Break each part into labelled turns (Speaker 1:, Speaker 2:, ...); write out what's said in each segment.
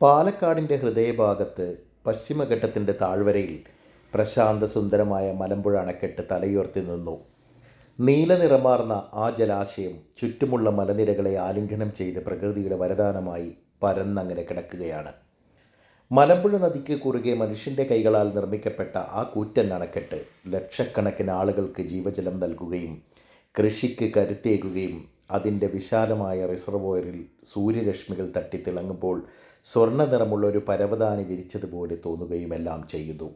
Speaker 1: പാലക്കാടിന്റെ ഹൃദയഭാഗത്ത് പശ്ചിമഘട്ടത്തിന്റെ താഴ്വരയിൽ പ്രശാന്ത സുന്ദരമായ മലമ്പുഴ അണക്കെട്ട് തലയുയർത്തി നിന്നു. നീലനിറമാർന്ന ആ ജലാശയം ചുറ്റുമുള്ള മലനിരകളെ ആലിംഗനം ചെയ്ത് പ്രകൃതിയുടെ വരദാനമായി പരന്നങ്ങനെ കിടക്കുകയാണ്. മലമ്പുഴ നദിക്ക് കുറുകെ മനുഷ്യന്റെ കൈകളാൽ നിർമ്മിക്കപ്പെട്ട ആ കൂറ്റൻ അണക്കെട്ട് ലക്ഷക്കണക്കിന് ആളുകൾക്ക് ജീവജലം നൽകുകയും കൃഷിക്ക് കരുത്തേകുകയും അതിന്റെ വിശാലമായ റിസർവോയറിൽ സൂര്യരശ്മികൾ തട്ടിത്തിളങ്ങുമ്പോൾ സ്വർണ നിറമുള്ള ഒരു പരവതാനി വിരിച്ചതുപോലെ തോന്നുകയുമെല്ലാം ചെയ്യുന്നു.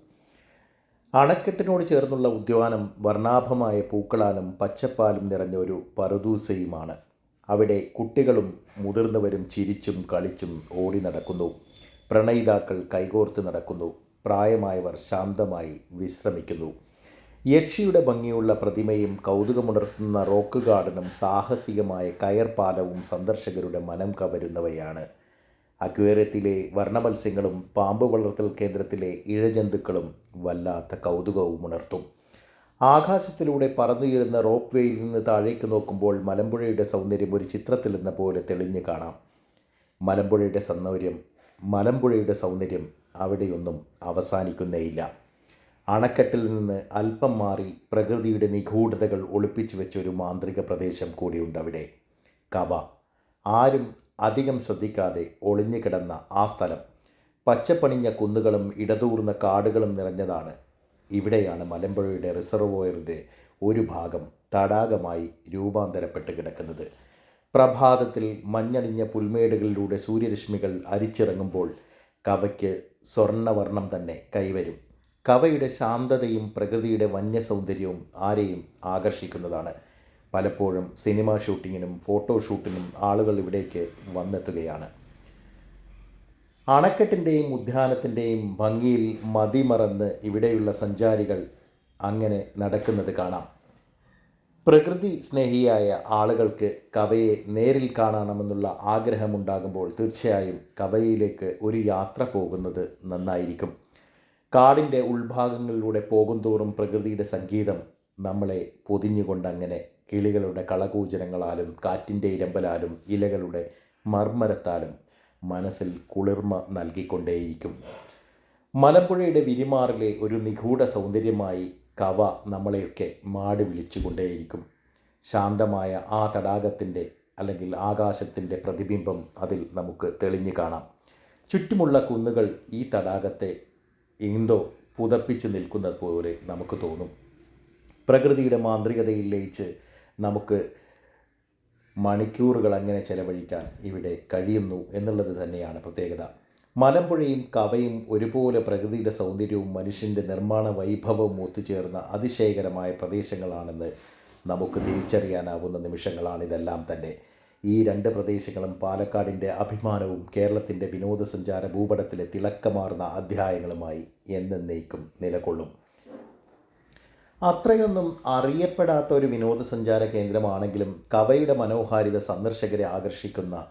Speaker 1: അണക്കെട്ടിനോട് ചേർന്നുള്ള ഉദ്യാനം വർണാഭമായ പൂക്കളാലും പച്ചപ്പാലും നിറഞ്ഞ ഒരു പറുദൂസയുമാണ്. അവിടെ കുട്ടികളും മുതിർന്നവരും ചിരിച്ചും കളിച്ചും ഓടി നടക്കുന്നു. പ്രണയിതാക്കൾ കൈകോർത്ത് നടക്കുന്നു. പ്രായമായവർ ശാന്തമായി വിശ്രമിക്കുന്നു. യക്ഷിയുടെ ഭംഗിയുള്ള പ്രതിമയും കൗതുകമുണർത്തുന്ന റോക്ക് ഗാർഡനും സാഹസികമായ കയർ പാലവും സന്ദർശകരുടെ മനം കവരുന്നവയാണ്. അക്വേറിയത്തിലെ വർണമത്സ്യങ്ങളും പാമ്പ് വളർത്തൽ കേന്ദ്രത്തിലെ ഇഴജന്തുക്കളും വല്ലാത്ത കൗതുകവും ഉണർത്തും. ആകാശത്തിലൂടെ പറന്നുയരുന്ന റോപ്പ് വേയിൽ നിന്ന് താഴേക്ക് നോക്കുമ്പോൾ മലമ്പുഴയുടെ സൗന്ദര്യം ഒരു ചിത്രത്തിൽ ചിത്രത്തിലെന്ന പോലെ തെളിഞ്ഞു കാണാം. മലമ്പുഴയുടെ സൗന്ദര്യം മലമ്പുഴയുടെ സൗന്ദര്യം അവിടെയൊന്നും അവസാനിക്കുന്നേയില്ല. അണക്കെട്ടിൽ നിന്ന് അല്പം മാറി പ്രകൃതിയുടെ നിഗൂഢതകൾ ഒളിപ്പിച്ചു വെച്ച ഒരു മാന്ത്രിക പ്രദേശം കൂടിയുണ്ട് അവിടെ. കവ. ആരും അധികം ശ്രദ്ധിക്കാതെ ഒളിഞ്ഞു കിടന്ന ആ സ്ഥലം. പച്ചപ്പണിഞ്ഞ കുന്നുകളും ഇടതൂർന്ന കാടുകളും നിറഞ്ഞതാണ്. ഇവിടെയാണ് മലമ്പുഴയുടെ റിസർവോയറിന്റെ ഒരു ഭാഗം തടാകമായി രൂപാന്തരപ്പെട്ട് കിടക്കുന്നത്. പ്രഭാതത്തിൽ മഞ്ഞണിഞ്ഞ പുൽമേടുകളിലൂടെ സൂര്യരശ്മികൾ അരിച്ചിറങ്ങുമ്പോൾ കവയ്ക്ക് സ്വർണവർണം തന്നെ കൈവരും. കവയുടെ ശാന്തതയും പ്രകൃതിയുടെ വന്യ സൗന്ദര്യവും ആരെയും ആകർഷിക്കുന്നതാണ്. പലപ്പോഴും സിനിമ ഷൂട്ടിങ്ങിനും ഫോട്ടോഷൂട്ടിനും ആളുകൾ ഇവിടേക്ക് വന്നെത്തുകയാണ്. അണക്കെട്ടിന്റെയും ഉദ്യാനത്തിന്റെയും ഭംഗിയിൽ മതിമറന്ന് ഇവിടെയുള്ള സഞ്ചാരികൾ അങ്ങനെ നടക്കുന്നത് കാണാം. പ്രകൃതി സ്നേഹിയായ ആളുകൾക്ക് കവയെ നേരിൽ കാണണമെന്നുള്ള ആഗ്രഹമുണ്ടാകുമ്പോൾ തീർച്ചയായും കവയിലേക്ക് ഒരു യാത്ര പോകുന്നത് നന്നായിരിക്കും. കാടിന്റെ ഉൾഭാഗങ്ങളിലൂടെ പോകുന്തോറും പ്രകൃതിയുടെ സംഗീതം നമ്മളെ പൊതിഞ്ഞുകൊണ്ടങ്ങനെ കിളികളുടെ കളകൂചനങ്ങളാലും കാറ്റിന്റെ ഇരമ്പലാലും ഇലകളുടെ മർമ്മരത്താലും മനസ്സിൽ കുളിർമ നൽകിക്കൊണ്ടേയിരിക്കും. മലമ്പുഴയുടെ വിരിമാറിലെ ഒരു നിഗൂഢ സൗന്ദര്യമായി കവ നമ്മളെയൊക്കെ മാടി വിളിച്ചുകൊണ്ടേയിരിക്കും. ശാന്തമായ ആ തടാകത്തിന്റെ അല്ലെങ്കിൽ ആകാശത്തിന്റെ പ്രതിബിംബം അതിൽ നമുക്ക് തെളിഞ്ഞു കാണാം. ചുറ്റുമുള്ള കുന്നുകൾ ഈ തടാകത്തെ എന്തോ പുതപ്പിച്ച് നിൽക്കുന്നത് പോലെ നമുക്ക് തോന്നും. പ്രകൃതിയുടെ മാന്ത്രികതയിൽ ലയിച്ച് നമുക്ക് മണിക്കൂറുകൾ അങ്ങനെ ചെലവഴിക്കാൻ ഇവിടെ കഴിയുന്നു എന്നുള്ളത് തന്നെയാണ് പ്രത്യേകത. മലമ്പുഴയും കവയും ഒരുപോലെ പ്രകൃതിയുടെ സൗന്ദര്യവും മനുഷ്യന്റെ നിർമ്മാണ വൈഭവവും ഒത്തുചേർന്ന അതിശയകരമായ പ്രദേശങ്ങളാണെന്ന് നമുക്ക് തിരിച്ചറിയാനാവുന്ന നിമിഷങ്ങളാണിതെല്ലാം തന്നെ. ഈ രണ്ട് പ്രദേശങ്ങളും പാലക്കാടിന്റെ അഭിമാനവും കേരളത്തിന്റെ വിനോദസഞ്ചാര ഭൂപടത്തിലെ തിളക്കമാർന്ന അധ്യായങ്ങളുമായി എന്നേക്കും നിലകൊള്ളും. അത്രയൊന്നും അറിയപ്പെടാത്ത ഒരു വിനോദസഞ്ചാര കേന്ദ്രമാണെങ്കിലും കവയുടെ മനോഹാരിത സന്ദർശകരെ ആകർഷിക്കുന്ന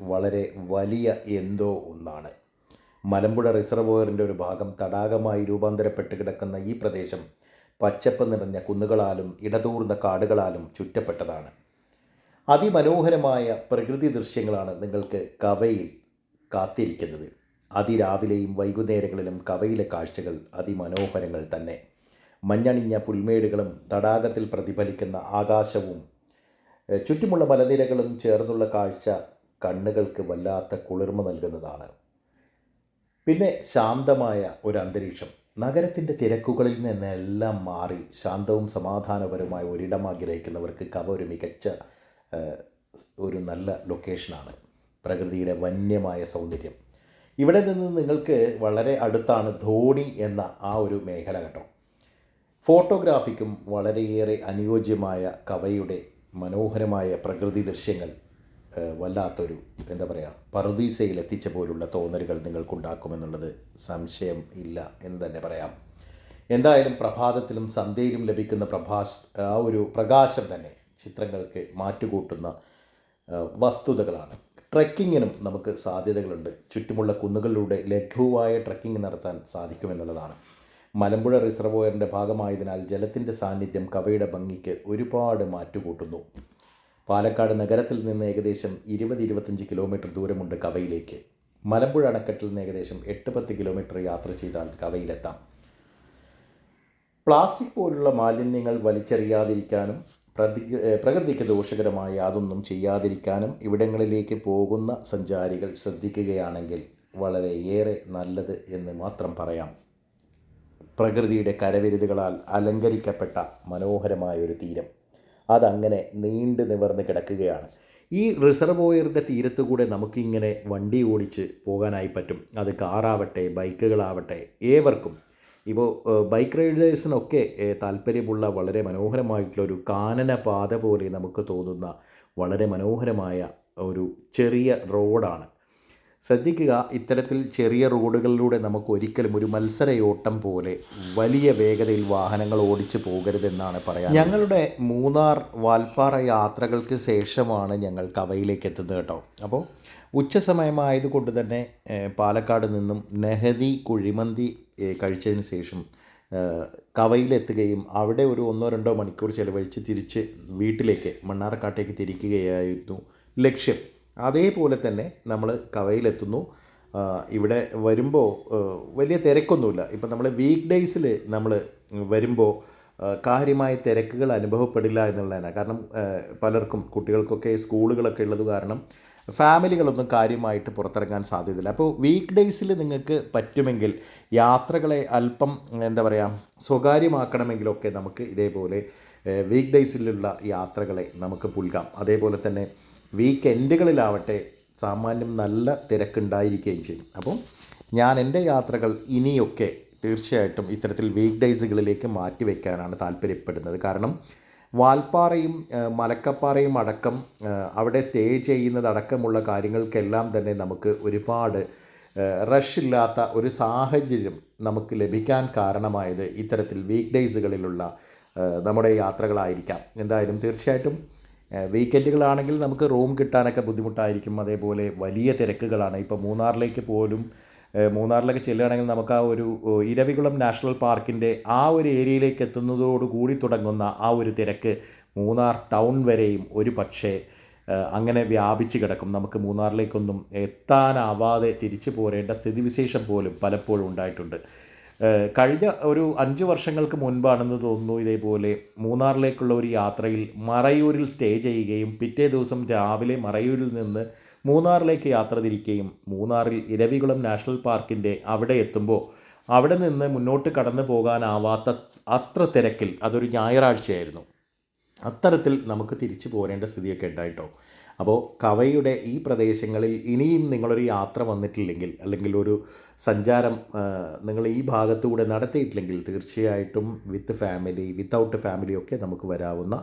Speaker 1: വളരെ വലിയ എന്തോ ഒന്നാണ്. മലമ്പുഴ റിസർവോയറിന്റെ ഒരു ഭാഗം തടാകമായി രൂപാന്തരപ്പെട്ട് കിടക്കുന്ന ഈ പ്രദേശം പച്ചപ്പ് നിറഞ്ഞ കുന്നുകളാലും ഇടതൂർന്ന കാടുകളാലും ചുറ്റപ്പെട്ടതാണ്. അതിമനോഹരമായ പ്രകൃതി ദൃശ്യങ്ങളാണ് നിങ്ങൾക്ക് കവയിൽ കാത്തിരിക്കുന്നത്. അതിരാവിലെയും വൈകുന്നേരങ്ങളിലും കവയിലെ കാഴ്ചകൾ അതിമനോഹരങ്ങൾ തന്നെ. മഞ്ഞണിഞ്ഞ പുൽമേടുകളും തടാകത്തിൽ പ്രതിഫലിക്കുന്ന ആകാശവും ചുറ്റുമുള്ള മലനിരകളും ചേർന്നുള്ള കാഴ്ച കണ്ണുകൾക്ക് വല്ലാത്ത കുളിർമ നൽകുന്നതാണ്. പിന്നെ ശാന്തമായ ഒരു അന്തരീക്ഷം. നഗരത്തിന്റെ തിരക്കുകളിൽ നിന്നെല്ലാം മാറി ശാന്തവും സമാധാനപരവുമായ ഒരിടം ആഗ്രഹിക്കുന്നവർക്ക് കവ ഒരു മികച്ച ഒരു നല്ല ലൊക്കേഷനാണ് പ്രകൃതിയുടെ വന്യമായ സൗന്ദര്യം. ഇവിടെ നിന്ന് നിങ്ങൾക്ക് വളരെ അടുത്താണ് ധോണി എന്ന ആ ഒരു മേഖല കേട്ടോ. ഫോട്ടോഗ്രാഫിക്കും വളരെയേറെ അനുയോജ്യമായ കവയുടെ മനോഹരമായ പ്രകൃതി ദൃശ്യങ്ങൾ വല്ലാത്തൊരു എന്താ പറയുക പറുദീസയിൽ എത്തിച്ച പോലുള്ള തോന്നലുകൾ നിങ്ങൾക്കുണ്ടാക്കുമെന്നുള്ളത് സംശയം ഇല്ല എന്ന് തന്നെ പറയാം. എന്തായാലും പ്രഭാതത്തിലും സന്ധ്യയിലും ലഭിക്കുന്ന പ്രഭാസ് ആ ഒരു പ്രകാശം തന്നെ ചിത്രങ്ങൾക്ക് മാറ്റുകൂട്ടുന്ന വസ്തുതകളാണ്. ട്രക്കിങ്ങിനും നമുക്ക് സാധ്യതകളുണ്ട്. ചുറ്റുമുള്ള കുന്നുകളിലൂടെ ലഘുവായ ട്രക്കിംഗ് നടത്താൻ സാധിക്കുമെന്നുള്ളതാണ്. മലമ്പുഴ റിസർവോയറിന്റെ ഭാഗമായതിനാൽ ജലത്തിന്റെ സാന്നിധ്യം കവയുടെ ഭംഗിക്ക് ഒരുപാട് മാറ്റുകൂട്ടുന്നു. പാലക്കാട് നഗരത്തിൽ നിന്ന് ഏകദേശം ഇരുപത് ഇരുപത്തഞ്ച് കിലോമീറ്റർ ദൂരമുണ്ട് കവയിലേക്ക്. മലമ്പുഴ അണക്കെട്ടിൽ നിന്ന് ഏകദേശം എട്ട് പത്ത് കിലോമീറ്റർ യാത്ര ചെയ്താൽ കവയിലെത്താം. പ്ലാസ്റ്റിക് പോലുള്ള മാലിന്യങ്ങൾ വലിച്ചെറിയാതിരിക്കാനും പ്രതി പ്രകൃതിക്ക് ദോഷകരമായ അതൊന്നും ചെയ്യാതിരിക്കാനും ഇവിടങ്ങളിലേക്ക് പോകുന്ന സഞ്ചാരികൾ ശ്രദ്ധിക്കുകയാണെങ്കിൽ വളരെയേറെ നല്ലത് എന്ന് മാത്രം പറയാം. പ്രകൃതിയുടെ കരവിരുതുകളാൽ അലങ്കരിക്കപ്പെട്ട മനോഹരമായ ഒരു തീരം. അതങ്ങനെ നീണ്ടു നിവർന്ന് കിടക്കുകയാണ്. ഈ റിസർവോയറിന്റെ തീരത്ത് കൂടെ നമുക്കിങ്ങനെ വണ്ടി ഓടിച്ച് പോകാനായി പറ്റും. അത് കാറാവട്ടെ ബൈക്കുകളാവട്ടെ ഏവർക്കും ഇപ്പോൾ ബൈക്ക് റൈഡേഴ്സിനൊക്കെ താല്പര്യമുള്ള വളരെ മനോഹരമായിട്ടുള്ള ഒരു കാനന പാത പോലെ നമുക്ക് തോന്നുന്ന വളരെ മനോഹരമായ ഒരു ചെറിയ റോഡാണ്. ശ്രദ്ധിക്കുക ഇത്തരത്തിൽ ചെറിയ റോഡുകളിലൂടെ നമുക്ക് ഒരിക്കലും ഒരു മത്സരയോട്ടം പോലെ വലിയ വേഗതയിൽ വാഹനങ്ങൾ ഓടിച്ചു പോകരുതെന്നാണ് പറയാൻ. ഞങ്ങളുടെ മൂന്നാർ വാൽപ്പാറ യാത്രകൾക്ക് ശേഷമാണ് ഞങ്ങൾ കവയിലേക്ക് എത്തുന്നത് കേട്ടോ. അപ്പോൾ ഉച്ച സമയമായതുകൊണ്ട് തന്നെ പാലക്കാട് നിന്നും നെഹദി കുഴിമന്തി കഴിച്ചതിന് ശേഷം കവയിലെത്തുകയും അവിടെ ഒരു ഒന്നോ രണ്ടോ മണിക്കൂർ ചിലവഴിച്ച് തിരിച്ച് വീട്ടിലേക്ക് മണ്ണാർക്കാട്ടേക്ക് തിരിക്കുകയായിരുന്നു ലക്ഷ്യം. അതേപോലെ തന്നെ നമ്മൾ കവയിലെത്തുന്നു. ഇവിടെ വരുമ്പോൾ വലിയ തിരക്കൊന്നുമില്ല. ഇപ്പം നമ്മൾ വീക്ക് ഡേയ്സിൽ നമ്മൾ വരുമ്പോൾ കാര്യമായ തിരക്കുകൾ അനുഭവപ്പെടില്ല എന്നുള്ളതാണ്. കാരണം പലർക്കും കുട്ടികൾക്കൊക്കെ സ്കൂളുകളൊക്കെ ഉള്ളത് കാരണം ഫാമിലികളൊന്നും കാര്യമായിട്ട് പുറത്തിറങ്ങാൻ സാധ്യതയില്ല. അപ്പോൾ വീക്ക് ഡേയ്സിൽ നിങ്ങൾക്ക് പറ്റുമെങ്കിൽ യാത്രകളെ അല്പം എന്താ പറയുക സ്വകാര്യമാക്കണമെങ്കിലൊക്കെ നമുക്ക് ഇതേപോലെ വീക്ക് ഡേയ്സിലുള്ള യാത്രകളെ നമുക്ക് പുൽകാം. അതേപോലെ തന്നെ വീക്കെൻഡുകളിലാവട്ടെ സാമാന്യം നല്ല തിരക്കുണ്ടായിരിക്കുകയും ചെയ്യും. അപ്പോൾ ഞാൻ എന്റെ യാത്രകൾ ഇനിയൊക്കെ തീർച്ചയായിട്ടും ഇത്തരത്തിൽ വീക്ക് ഡേയ്സുകളിലേക്ക് മാറ്റിവെക്കാനാണ് താല്പര്യപ്പെടുന്നത്. കാരണം വാൽപ്പാറയും മലക്കപ്പാറയും അടക്കം അവിടെ സ്റ്റേ ചെയ്യുന്നതടക്കമുള്ള കാര്യങ്ങൾക്കെല്ലാം തന്നെ നമുക്ക് ഒരുപാട് റഷ് ഇല്ലാത്ത ഒരു സാഹചര്യം നമുക്ക് ലഭിക്കാൻ കാരണമായത് ഇത്തരത്തിൽ വീക്ക് ഡേയ്സുകളിലുള്ള നമ്മുടെ യാത്രകളായിരിക്കാം. എന്തായാലും തീർച്ചയായിട്ടും വീക്കെൻഡുകളാണെങ്കിൽ നമുക്ക് റൂം കിട്ടാനൊക്കെ ബുദ്ധിമുട്ടായിരിക്കും. അതേപോലെ വലിയ തിരക്കുകളാണ്. ഇപ്പോൾ മൂന്നാറിലേക്ക് പോലും മൂന്നാറിലൊക്കെ ചെല്ലുകയാണെങ്കിൽ നമുക്ക് ആ ഒരു ഇരവികുളം നാഷണൽ പാർക്കിന്റെ ആ ഒരു ഏരിയയിലേക്ക് എത്തുന്നതോടുകൂടി തുടങ്ങുന്ന ആ ഒരു തിരക്ക് മൂന്നാർ ടൗൺ വരെയും ഒരു പക്ഷേ അങ്ങനെ വ്യാപിച്ച് കിടക്കും. നമുക്ക് മൂന്നാറിലേക്കൊന്നും എത്താനാവാതെ തിരിച്ചു പോരേണ്ട സ്ഥിതിവിശേഷം പോലും പലപ്പോഴും ഉണ്ടായിട്ടുണ്ട്. കഴിഞ്ഞ ഒരു അഞ്ച് വർഷങ്ങൾക്ക് മുൻപാണെന്ന് തോന്നുന്നു ഇതേപോലെ മൂന്നാറിലേക്കുള്ള ഒരു യാത്രയിൽ മറയൂരിൽ സ്റ്റേ ചെയ്യുകയും പിറ്റേ ദിവസം രാവിലെ മറയൂരിൽ നിന്ന് മൂന്നാറിലേക്ക് യാത്ര തിരിക്കുകയും മൂന്നാറിൽ ഇരവികുളം നാഷണൽ പാർക്കിന്റെ അവിടെ എത്തുമ്പോൾ അവിടെ നിന്ന് മുന്നോട്ട് കടന്നു പോകാനാവാത്ത അത്ര തിരക്കിൽ അതൊരു ഞായറാഴ്ചയായിരുന്നു. അത്തരത്തിൽ നമുക്ക് തിരിച്ചു പോരേണ്ട സ്ഥിതിയൊക്കെ ഉണ്ടായിട്ടോ? അപ്പോൾ കവയുടെ ഈ പ്രദേശങ്ങളിൽ ഇനിയും നിങ്ങളൊരു യാത്ര വന്നിട്ടില്ലെങ്കിൽ അല്ലെങ്കിൽ ഒരു സഞ്ചാരം നിങ്ങൾ ഈ ഭാഗത്തൂടെ നടത്തിയിട്ടില്ലെങ്കിൽ തീർച്ചയായിട്ടും വിത്ത് ഫാമിലി വിത്തൗട്ട് ഫാമിലി ഒക്കെ നമുക്ക് വരാവുന്ന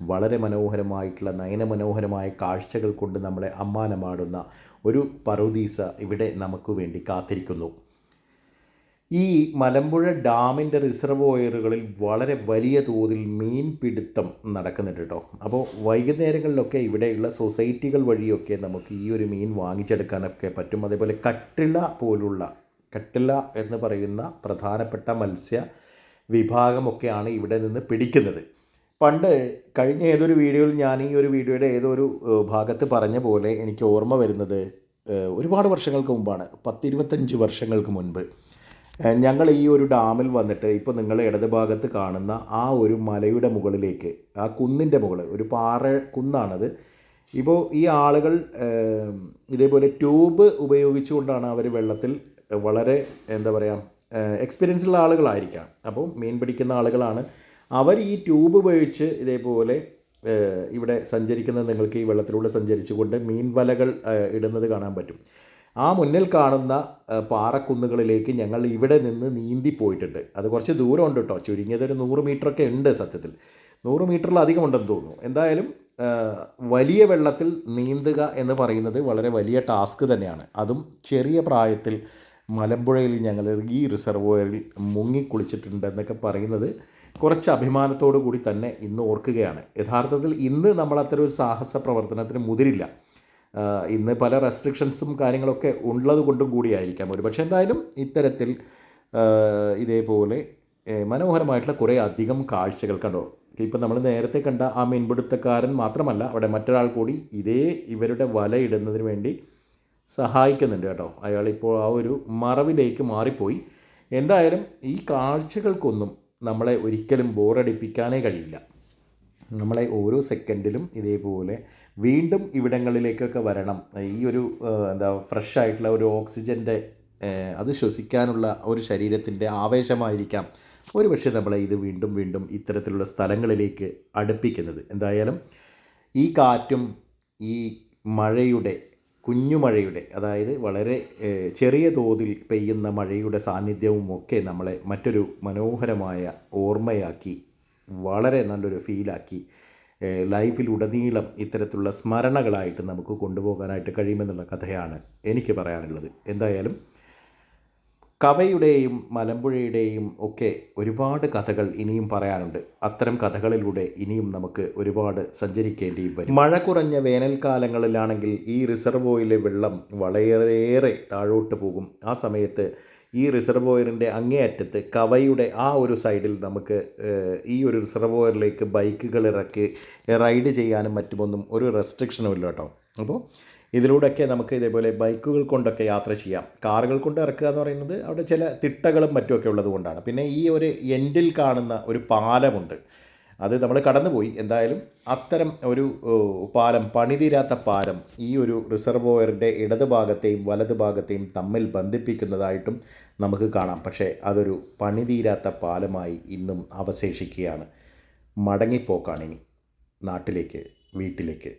Speaker 1: വളരെ മനോഹരമായിട്ടുള്ള നയനമനോഹരമായ കാഴ്ചകൾ കൊണ്ട് നമ്മളെ അമ്മാനമാടുന്ന ഒരു പറുദീസ ഇവിടെ നമുക്ക് വേണ്ടി കാത്തിരിക്കുന്നു. ഈ മലമ്പുഴ ഡാമിന്റെ റിസർവോയറുകളിൽ വളരെ വലിയ തോതിൽ മീൻ പിടുത്തം നടക്കുന്നുണ്ട് കേട്ടോ. അപ്പോൾ വൈകുന്നേരങ്ങളിലൊക്കെ ഇവിടെയുള്ള സൊസൈറ്റികൾ വഴിയൊക്കെ നമുക്ക് ഈ ഒരു മീൻ വാങ്ങിച്ചെടുക്കാനൊക്കെ പറ്റും. അതേപോലെ കട്ടിള പോലുള്ള കട്ടിള എന്ന് പറയുന്ന പ്രധാനപ്പെട്ട മത്സ്യ വിഭാഗമൊക്കെയാണ് ഇവിടെ നിന്ന് പിടിക്കുന്നത്. പണ്ട് കഴിഞ്ഞ ഏതൊരു വീഡിയോയിൽ ഞാൻ ഈ ഒരു വീഡിയോയുടെ ഏതോ ഒരു ഭാഗത്ത് പറഞ്ഞ പോലെ എനിക്ക് ഓർമ്മ വരുന്നത് ഒരുപാട് വർഷങ്ങൾക്ക് മുമ്പാണ് പത്തിരുപത്തഞ്ച് വർഷങ്ങൾക്ക് മുൻപ്. ഞങ്ങൾ ഈ ഒരു ഡാമിൽ വന്നിട്ട് ഇപ്പോൾ നിങ്ങൾ ഇടത് ഭാഗത്ത് കാണുന്ന ആ ഒരു മലയുടെ മുകളിലേക്ക് ആ കുന്നിന്റെ മുകളിൽ ഒരു പാറ കുന്നാണത്. ഇപ്പോൾ ഈ ആളുകൾ ഇതേപോലെ ട്യൂബ് ഉപയോഗിച്ചുകൊണ്ടാണ് അവർ വെള്ളത്തിൽ വളരെ എന്താ പറയുക എക്സ്പീരിയൻസ് ഉള്ള ആളുകളായിരിക്കാം. അപ്പോൾ മീൻ പിടിക്കുന്ന ആളുകളാണ് അവർ ഈ ട്യൂബ് ഉപയോഗിച്ച് ഇതേപോലെ ഇവിടെ സഞ്ചരിക്കുന്നത് നിങ്ങൾക്ക് ഈ വെള്ളത്തിലൂടെ സഞ്ചരിച്ചുകൊണ്ട് മീൻ വലകൾ ഇടുന്നത് കാണാൻ പറ്റും. ആ മുന്നിൽ കാണുന്ന പാറക്കുന്നുകളിലേക്ക് ഞങ്ങൾ ഇവിടെ നിന്ന് നീന്തി പോയിട്ടുണ്ട്. അത് കുറച്ച് ദൂരമുണ്ട് കേട്ടോ. ചുരുങ്ങിയത് ഒരു നൂറ് മീറ്ററൊക്കെ ഉണ്ട് സത്യത്തിൽ. നൂറ് മീറ്ററിലധികം ഉണ്ടെന്ന് തോന്നുന്നു. എന്തായാലും വലിയ വെള്ളത്തിൽ നീന്തുക എന്ന് പറയുന്നത് വളരെ വലിയ ടാസ്ക് തന്നെയാണ്. അതും ചെറിയ പ്രായത്തിൽ മലമ്പുഴയിൽ ഞങ്ങൾ ഈ റിസർവോയറിൽ മുങ്ങിക്കുളിച്ചിട്ടുണ്ട് എന്നൊക്കെ പറയുന്നത് കുറച്ച് അഭിമാനത്തോടു കൂടി തന്നെ ഇന്ന് ഓർക്കുകയാണ്. യഥാർത്ഥത്തിൽ ഇന്ന് നമ്മൾ അത്തരം ഒരു സാഹസ പ്രവർത്തനത്തിന് മുതിരില്ല ഇന്ന് പല റെസ്ട്രിക്ഷൻസും കാര്യങ്ങളൊക്കെ ഉള്ളത് കൊണ്ടും കൂടിയായിരിക്കാം. ഒരു പക്ഷേ എന്തായാലും ഇത്തരത്തിൽ ഇതേപോലെ മനോഹരമായിട്ടുള്ള കുറേ അധികം കാഴ്ചകൾ കണ്ടോ? ഇപ്പം നമ്മൾ നേരത്തെ കണ്ട ആ മീൻപിടുത്തക്കാരൻ മാത്രമല്ല അവിടെ മറ്റൊരാൾ കൂടി ഇതേ ഇവരുടെ വല ഇടുന്നതിന് വേണ്ടി സഹായിക്കുന്നുണ്ട് കേട്ടോ. അയാളിപ്പോൾ ആ ഒരു മറവിലേക്ക് മാറിപ്പോയി. എന്തായാലും ഈ കാഴ്ചകൾക്കൊന്നും നമ്മളെ ഒരിക്കലും ബോറടിപ്പിക്കാനേ കഴിയില്ല. നമ്മളെ ഓരോ സെക്കൻഡിലും ഇതേപോലെ വീണ്ടും ഇവിടങ്ങളിലേക്കൊക്കെ വരണം. ഈ ഒരു എന്താ ഫ്രഷ് ആയിട്ടുള്ള ഒരു ഓക്സിജന്റെ അത് ശ്വസിക്കാനുള്ള ഒരു ശരീരത്തിന്റെ ആവേശമായിരിക്കാം. ഒരു പക്ഷേ നമ്മളെ ഇത് വീണ്ടും വീണ്ടും ഇത്തരത്തിലുള്ള സ്ഥലങ്ങളിലേക്ക് അടുപ്പിക്കുന്നത്. എന്തായാലും ഈ കാറ്റും ഈ മഴയുടെ കുഞ്ഞുമഴയുടെ അതായത് വളരെ ചെറിയ തോതിൽ പെയ്യുന്ന മഴയുടെ സാന്നിധ്യവും ഒക്കെ നമ്മളെ മറ്റൊരു മനോഹരമായ ഓർമ്മയാക്കി വളരെ നല്ലൊരു ഫീലാക്കി ലൈഫിലുടനീളം ഇത്തരത്തിലുള്ള സ്മരണകളായിട്ട് നമുക്ക് കൊണ്ടുപോകാനായിട്ട് കഴിയുമെന്നുള്ള കഥയാണ് എനിക്ക് പറയാനുള്ളത്. എന്തായാലും കവയുടെയും മലമ്പുഴയുടെയും ഒക്കെ ഒരുപാട് കഥകൾ ഇനിയും പറയാനുണ്ട്. അത്തരം കഥകളിലൂടെ ഇനിയും നമുക്ക് ഒരുപാട് സഞ്ചരിക്കേണ്ടിയും വരും. മഴ കുറഞ്ഞ വേനൽക്കാലങ്ങളിലാണെങ്കിൽ ഈ റിസർവോയിലെ വെള്ളം വളരെയേറെ താഴോട്ട് പോകും. ആ സമയത്ത് ഈ റിസർവോയറിന്റെ അങ്ങേയറ്റത്ത് കവയുടെ ആ ഒരു സൈഡിൽ നമുക്ക് ഈ ഒരു റിസർവോയറിലേക്ക് ബൈക്കുകൾ ഇറക്കി റൈഡ് ചെയ്യാനും മറ്റുമൊന്നും ഒരു റെസ്ട്രിക്ഷനും ഇല്ല കേട്ടോ. അപ്പോൾ ഇതിലൂടെയൊക്കെ നമുക്ക് ഇതേപോലെ ബൈക്കുകൾ കൊണ്ടൊക്കെ യാത്ര ചെയ്യാം. കാറുകൾ കൊണ്ട് ഇറക്കുക എന്ന് പറയുന്നത് അവിടെ ചില തിട്ടകളും മറ്റുമൊക്കെ ഉള്ളതുകൊണ്ടാണ് പിന്നെ ഈ ഒരു എൻഡിൽ കാണുന്ന ഒരു പാലമുണ്ട്. അത് നമ്മൾ കടന്നുപോയി. എന്തായാലും അത്തരം ഒരു പാലം പണിതീരാത്ത പാലം ഈ ഒരു റിസർവോയറിന്റെ വലത് ഭാഗത്തെയും തമ്മിൽ ബന്ധിപ്പിക്കുന്നതായിട്ടും നമുക്ക് കാണാം. പക്ഷേ അതൊരു പണിതീരാത്ത പാലമായി ഇന്നും അവശേഷിക്കുകയാണ്. മടങ്ങിപ്പോക്കാണിനി നാട്ടിലേക്ക് വീട്ടിലേക്ക്.